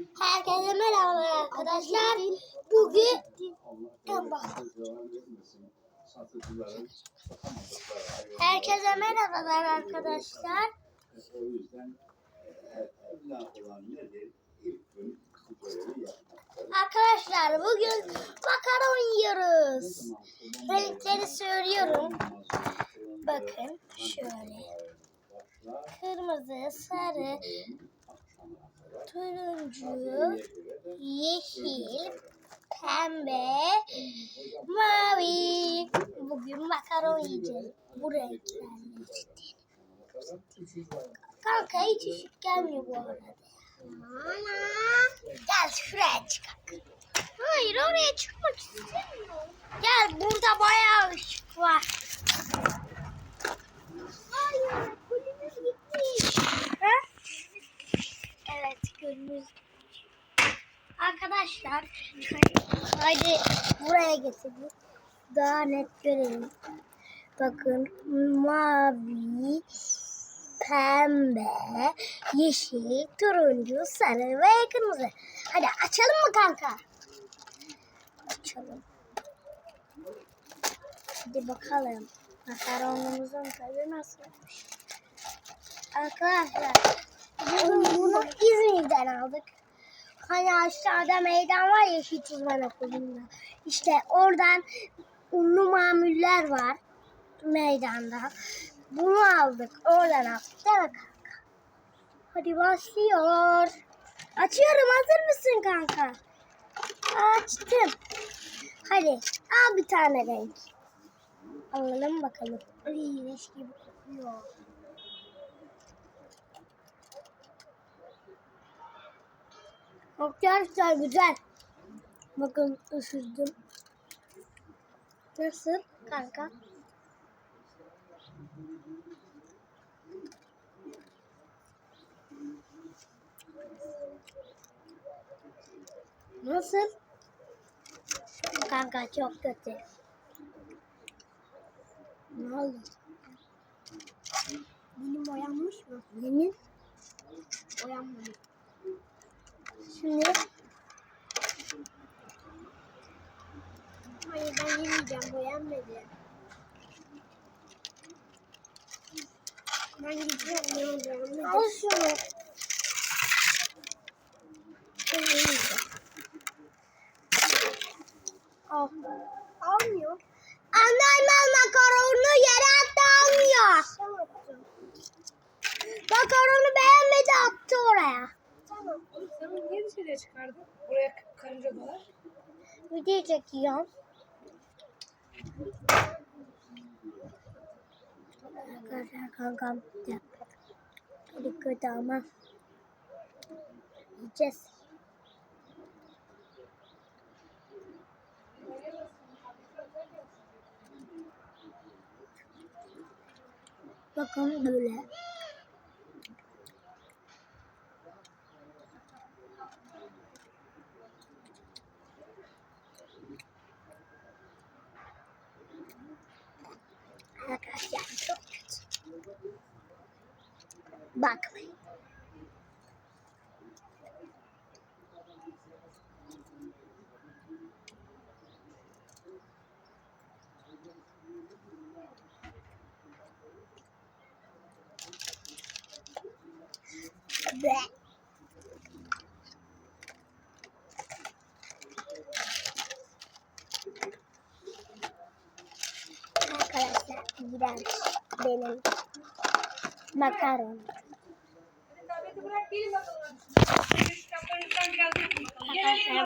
Herkese merhaba arkadaşlar. Bugün Herkese merhabalar arkadaşlar. Arkadaşlar bugün makaron yiyoruz. Renkleri söylüyorum. Bakın şöyle. Kırmızı, sarı. Turuncu, yeşil, pembe, mavi. Bugün makaron yiyeceğiz. Bu renklerle Kanka hiç ışık gelmiyor bu arada. Gel şuraya çıkalım. Hayır oraya çıkmak istemiyorum. Gel burada bayağı ışık var. Kulümüz Arkadaşlar haydi buraya getirdim. Daha net görelim. Bakın mavi, pembe, yeşil, turuncu, sarı ve kırmızı. Hadi açalım mı kanka? Açalım. Hadi bakalım. Makaronumuzun tadı nasılmış? Arkadaşlar bunu, bunu İzmir'den aldık. Hani aşağıda meydan var ya uzman okulunda. İşte oradan unlu mamuller var meydanda. Bunu aldık. Oradan aldık. Değil mi kanka? Hadi başlıyor. Açıyorum. Hazır mısın kanka? Açtım. Hadi al bir tane renk. Alalım bakalım. Ay leş gibi kokuyor. Arkadaşlar güzel. Bakın ısırdım. Nasıl kanka? Nasıl? Kanka çok kötü. Ne oldu? Dilim boyanmış mı? Yemin. Boyanmadı. Şimdi Hayır ben yemeyeceğim boyanmadı. Ben gidiyorum boyanmadı. Al şunu. Ben yemeyeceğim. Al. Almıyor. Anneannem makaronu yere attı almıyor. Makaronu beğenmedi attı oraya. Sen bunu niye dışarıya çıkardın? Oraya karınca dolar. Video çekiyorum. Arkadaşlar kankam. Çok kötü ama. Yiyeceğiz. Bakın böyle. Arkadaşlar çok kötü. Bakmayın. Be. Arkadaşlar iğrenç benim makaron. Bırak gelin bakalım. Kitaplarınızdan biraz